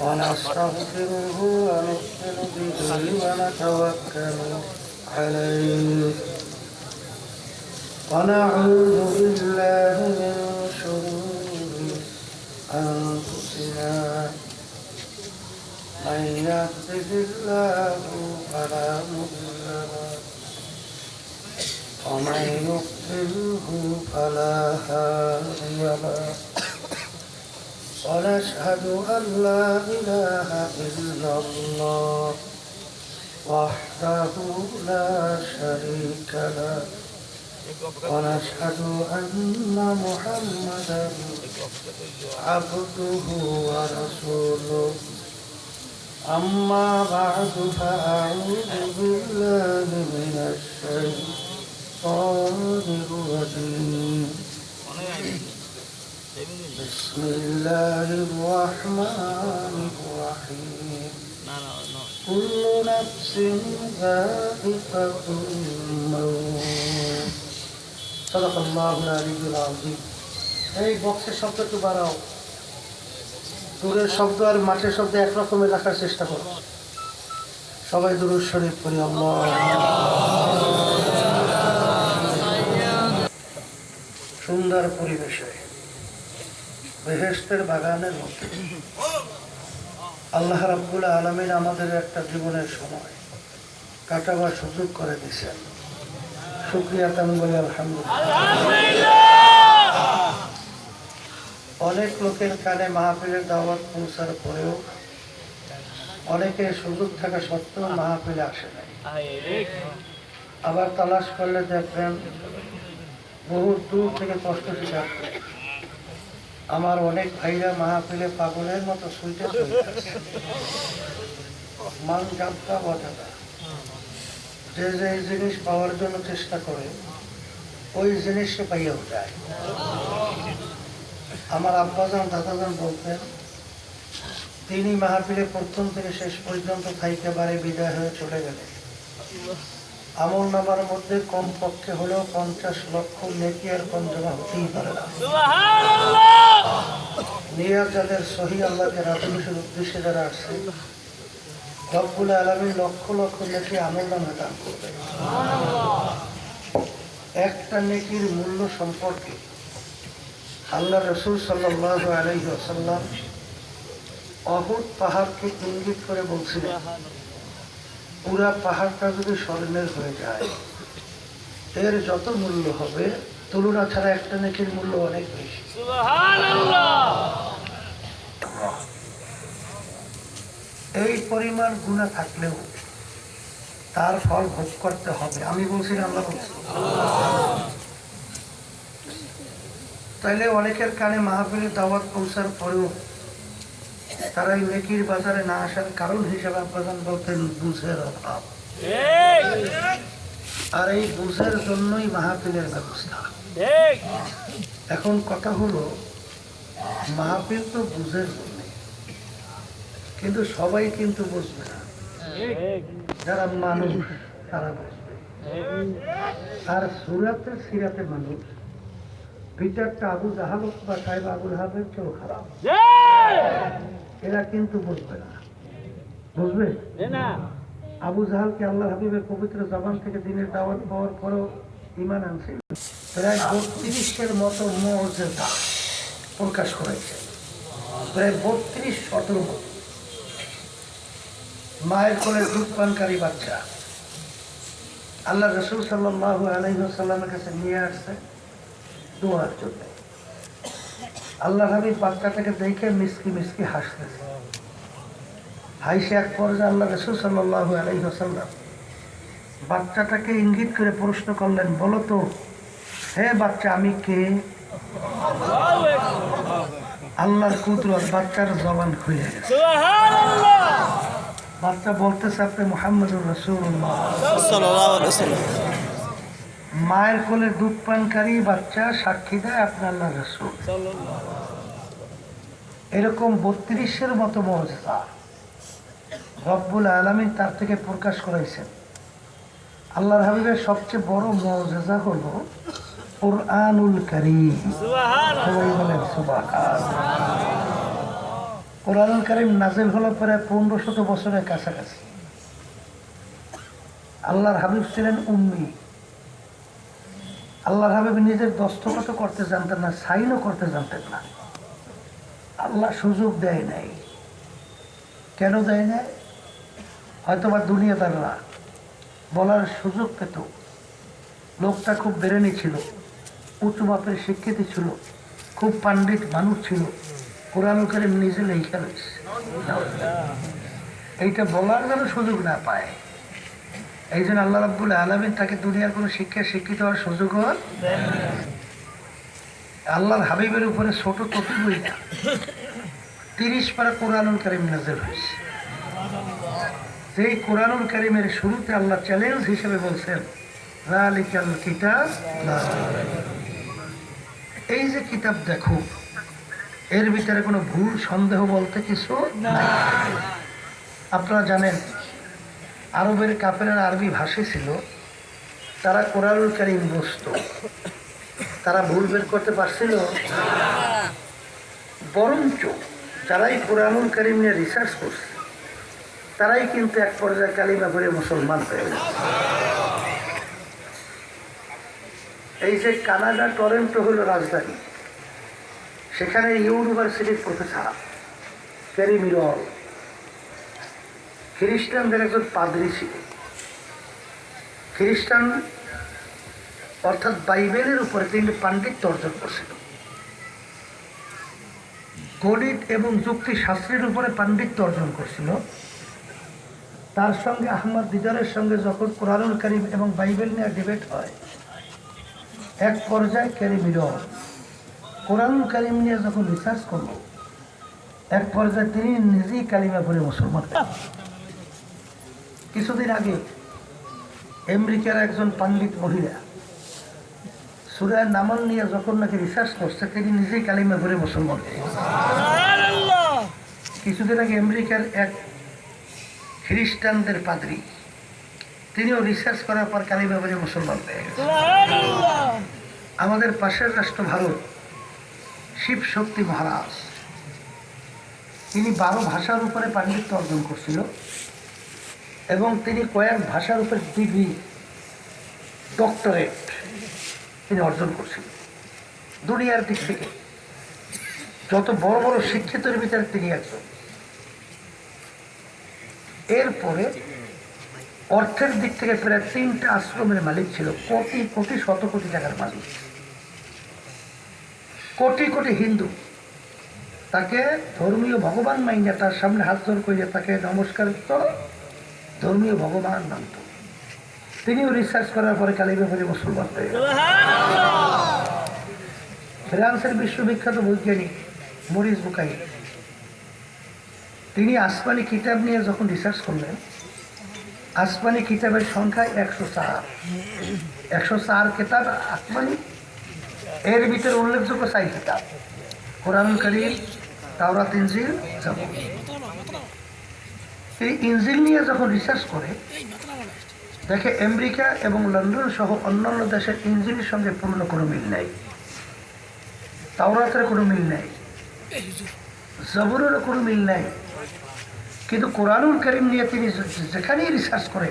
ونستغفره ونؤمن به ونتوكل عليه ونعوذ بالله من شرور أنفسنا من يهده الله فلا مضل له ومن نستعينه فلا هادي له ونشهد أن لا إله إلا الله وحده لا شريك له ونشهد أن محمدا عبده ورسوله أما بعد فأعوذ بالله من الشيطان الرجيم بسم الله الرحمن الرحيم না না না كل نفس ذائقة الموت صدق الله العلي العظيم এই বক্সের শব্দ একটু বাড়াও দূরের শব্দ আর মাঠের শব্দ একরকমের রাখার চেষ্টা করো সবাই দূরের শরীফ করি আল্লাহ সুন্দর পরিবেশে। বেহেস্তের বাগানের মধ্যে। আল্লাহ রাব্বুল আলমিন আমাদের একটা জীবনের সময় কাটাবার সুযোগ করে দিয়েছেন। শুক্রিয়া তেমন বলি আলহামদুলিল্লাহ। অনেক লোকের কানে মাহফিলের দাওয়াত পৌঁছার পরেও অনেকে সুযোগ থাকা সত্ত্বেও মাহফিলে আসে নাই। আবার তালাশ করলে দেখবেন বহু দূর থেকে কষ্ট করে আমার অনেক ভাইরা মাহফিলে পাগলের মতো চলতেছে মান জানতা বজাদা যে যে জিনিস পাওয়ার জন্য চেষ্টা করে, ওই জিনিস সে পাইয়াও যায়। আমার আব্বাজান, দাদাজান বলতেন, তিনি মাহফিলে প্রথম থেকে শেষ পর্যন্ত থাইকে বারে বিদায় হয়ে চলে গেলেন। আমল নামার মধ্যে কম পক্ষে হলেও পঞ্চাশ লক্ষ নেকি আর কম জমা হতেই পারে না। নিয়ার যাদের সহি আল্লাহকে রাজনীতির উদ্দেশ্যে যারা আসছে রব্বুল আলমী লক্ষ লক্ষ নেকি আমল নামে দান করবে। একটা নেকির মূল্য সম্পর্কে আল্লাহ রসুল সাল্লাহ আলহি আসাল্লাম অহুদ পাহাড়কে ইঙ্গিত করে বলছিলেন। পুরা পাহাড়টা যদি স্বর্ণের হয়ে যায়, এর যত মূল্য হবে, তুলনা ছাড়া একটা নেকির মূল্য অনেক বেশি। এই পরিমাণ গুণা থাকলেও তার ফল ভোগ করতে হবে। আমি বলছি আল্লাহ বলছি। তাইলে অনেকের কানে মাহফিলের দাওয়াত পৌঁছার পরেও তারা এই নেকির বাজারে না আসার কারণ হিসাবে আপনার বলতেন বুঝের অভাব। আর এই বুঝের জন্যই মাহফিলের ব্যবস্থা। এখন কথা হলো মাহফিল তো বুঝের জন্য। কিন্তু সবাই কিন্তু বুঝবে না। যারা মানুষ তারা বুঝবে। আর সুরাতে সিরাতে মানুষ বিচারটা আবু জাহাব বা সাহেব আবুল হাবের চেয়েও খারাপ। এরা কিন্তু বুঝবে না। বুঝবে? আবু জাহালকে আল্লাহ হাবিবের পবিত্র জবান থেকে দিনের দাওয়াত পাওয়ার পরেও ইমান আনছে। প্রায় বত্রিশের মতো মর্যাদা প্রকাশ করেছে। প্রায় বত্রিশ শতর মতো। মায়ের কোলে দুধ পানকারী বাচ্চা। আল্লাহ রসুল সাল্লাহ আলহিহাল্লামের কাছে নিয়ে আসছে দোয়ার জন্য। আল্লাহ হাবিব বাচ্চাটাকে দেখে মিসকি মিসকি হাসতেছে। হাইসে এক পর্যায়ে আল্লাহ রসুল সাল্লাহ আলহিহাসাল্লাম বাচ্চাটাকে ইঙ্গিত করে প্রশ্ন করলেন বলো তো হে বাচ্চা আমি কে? আল্লাহর কুদরত বাচ্চার জবান খুলে গেছে। বাচ্চা বলতেছে আপনি মোহাম্মদুর রসুল্লাহ মায়ের কোলে দুধ পানকারী বাচ্চা সাক্ষী দেয় আপনার আল্লাহ এরকম বত্রিশের মতো মর্যাদা রব্বুল আলমিন তার থেকে প্রকাশ করাইছেন। আল্লাহর হাবিবের সবচেয়ে বড় মর্যাদা হলো কোরআনুল করিম। কোরআনুল করিম নাজিল হলো প্রায় পনেরো শত বছরের কাছাকাছি। আল্লাহর হাবিব ছিলেন উম্মি। আল্লাহর হাবিব নিজের দস্তখত করতে জানতেন না সাইনও করতে জানতেন না। আল্লাহ সুযোগ দেয় নাই। কেন দেয় নাই? হয়তো বা দুনিয়াদাররা বলার সুযোগ পেত। লোকটা খুব বেরেনি ছিল, উঁচু মাপের শিক্ষিত ছিল, খুব পাণ্ডিত মানুষ ছিল। কোরআন করিম নিজে লেখা রয়েছে। এইটা বলার যেন সুযোগ না পায়। এই আল্লাহ রাব্বুল আলমিন তাকে দুনিয়ার কোনো শিক্ষায় শিক্ষিত হওয়ার সুযোগ হন আল্লাহর হাবিবের উপরে ছোট ততি বই না। তিরিশ পারা কোরআনুল করিম নাজের হয়েছে। সেই কোরআনুল করিমের শুরুতে আল্লাহ চ্যালেঞ্জ হিসেবে বলছেন এই যে কিতাব দেখো, এর ভিতরে কোনো ভুল, সন্দেহ বলতে কিছু আপনারা জানেন আরবের কাপের আরবি ভাষী ছিল, তারা কোরআনুল করিম বসত তারা ভুল বের করতে পারছিল। বরঞ্চ যারাই কোরআনুল করিম নিয়ে রিসার্চ করছে, তারাই কিন্তু এক পর্যায়ে কালিমা করে মুসলমান হয়ে গেছে। এই যে কানাডা টরেন্টো হলো রাজধানী, সেখানে ইউনিভার্সিটির প্রফেসর ক্যারি মিরল খ্রিস্টানদের একজন পাদ্রী ছিল। খ্রিস্টান অর্থাৎ বাইবেলের উপরে তিনি পাণ্ডিত্য অর্জন করছিল গণিত এবং যুক্তি শাস্ত্রের উপরে পাণ্ডিত্য অর্জন করছিল। তার সঙ্গে আহমদ দিদারের সঙ্গে যখন কোরআনুল করিম এবং বাইবেল নিয়ে ডিবেট হয়, এক পর্যায়ে ক্যারি মিরল কোরআনুল করিম নিয়ে যখন রিসার্চ করল, এক পর্যায়ে তিনি নিজেই কালিমা করে মুসলমান। কিছুদিন আগে আমেরিকার একজন পণ্ডিত মহিলা সুরায় নামল নিয়ে যখন নাকি রিসার্চ করছে তিনি নিজেই কালিমা করে মুসলমান কিছুদিন আগে আমেরিকার এক খ্রিস্টানদের পাদ্রী তিনিও রিসার্চ করার পর কালিমা করে মুসলমান আমাদের পাশের রাষ্ট্র ভারত শিব শক্তি মহারাজ। তিনি বারো ভাষার উপরে পাণ্ডিত্য অর্জন করছিল। এবং তিনি কয়েক ভাষার উপর ডিগ্রি ডক্টরেট তিনি অর্জন করছেন। দুনিয়ার দিক থেকে যত বড় বড় শিক্ষিতের ভিতরে তিনি একজন। এরপরে অর্থের দিক থেকে প্রায় তিনটা আশ্রমের মালিক ছিল, কোটি কোটি, শত কোটি টাকার মালিক। কোটি কোটি হিন্দু। তাকে ধর্মীয় ভগবান মাইনা তার সামনে হাত জোর করে তাকে নমস্কার ধর্মীয় ভগবান মানত তিনিও রিসার্চ করার পরে কালিমা করে মুসলমান হয়ে ফ্রান্সের বিশ্ববিখ্যাত বৈজ্ঞানিক মরিস বুকাই তিনি আসমানি কিতাব নিয়ে যখন রিসার্চ করলেন আসমানি কিতাবের সংখ্যা একশো চার। একশো চার কিতাব আসমানি এর ভিতরে উল্লেখযোগ্য চাই কিতাব। কোরআন করিম তাওরা জাবুর। এই ইঞ্জিন নিয়ে যখন রিসার্চ করে, দেখে আমেরিকা এবং লন্ডন সহ অন্যান্য দেশের ইঞ্জিনের সঙ্গে পূর্ণ কোনো মিল নাই। তাওরাতের কোনো মিল নাই। জবরেরও কোনো মিল নাই। কিন্তু কোরআনুল করিম নিয়ে তিনি যেখানেই রিসার্চ করে